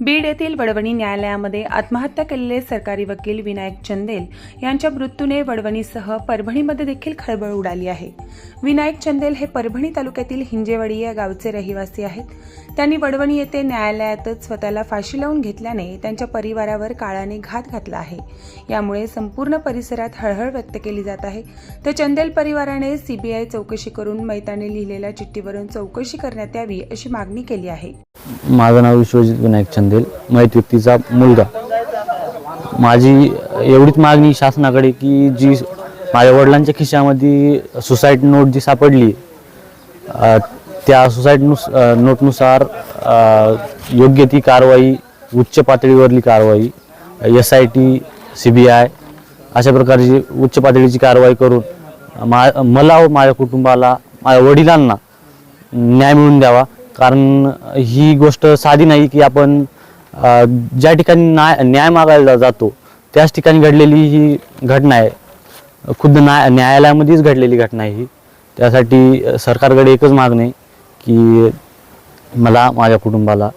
बीड येथील वडवणी न्यायालयामध्ये आत्महत्या केलेले सरकारी वकील विनायक चंदेल यांच्या मृत्यूने वडवणीसह परभणीमध्ये देखील खळबळ उडाली आहे. विनायक चंदेल हे परभणी तालुक्यातील हिंजेवाडी या गावचे रहिवासी आहेत. त्यांनी वडवणी येथे न्यायालयातच स्वतःला फाशी लावून घेतल्याने त्यांच्या परिवारावर काळाने घात घातला आहे. यामुळे संपूर्ण परिसरात हळहळ व्यक्त केली जात आहे. तर चंदेल परिवाराने सीबीआय चौकशी करून मैताने लिहिलेल्या चिठ्ठीवरून चौकशी करण्यात यावी अशी मागणी केली आहे. माझं नाव विश्वजित विनायक चंदेल. मैत व्यक्तीचा मुलगा. माझी एवढीच मागणी शासनाकडे की जी माझ्या वडिलांच्या खिशामध्ये सुसाईड नोट जी सापडली त्या सुसाईड नुस नोटनुसार योग्य ती कारवाई उच्च पातळीवरली कारवाई S I T C B I अशा प्रकारची उच्च पातळीची कारवाई करून मा मला व माझ्या कुटुंबाला माझ्या वडिलांना न्याय मिळवून द्यावा. कारण ही गोष्ट साधी नाही की आपण ज्या ठिकाणी न्याय न्याय मागायला जातो त्याच ठिकाणी घडलेली ही घटना आहे. खुद्द न्याय न्यायालयामध्येच घडलेली घटना आहे ही. त्यासाठी सरकारकडे एकच मागणं की मला माझ्या कुटुंबाला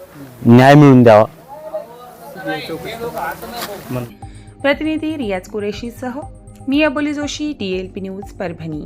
न्याय मिळवून द्यावा. प्रतिनिधी रियाज कुरेशीसह मी अबोली जोशी डीएलपी न्यूज परभणी.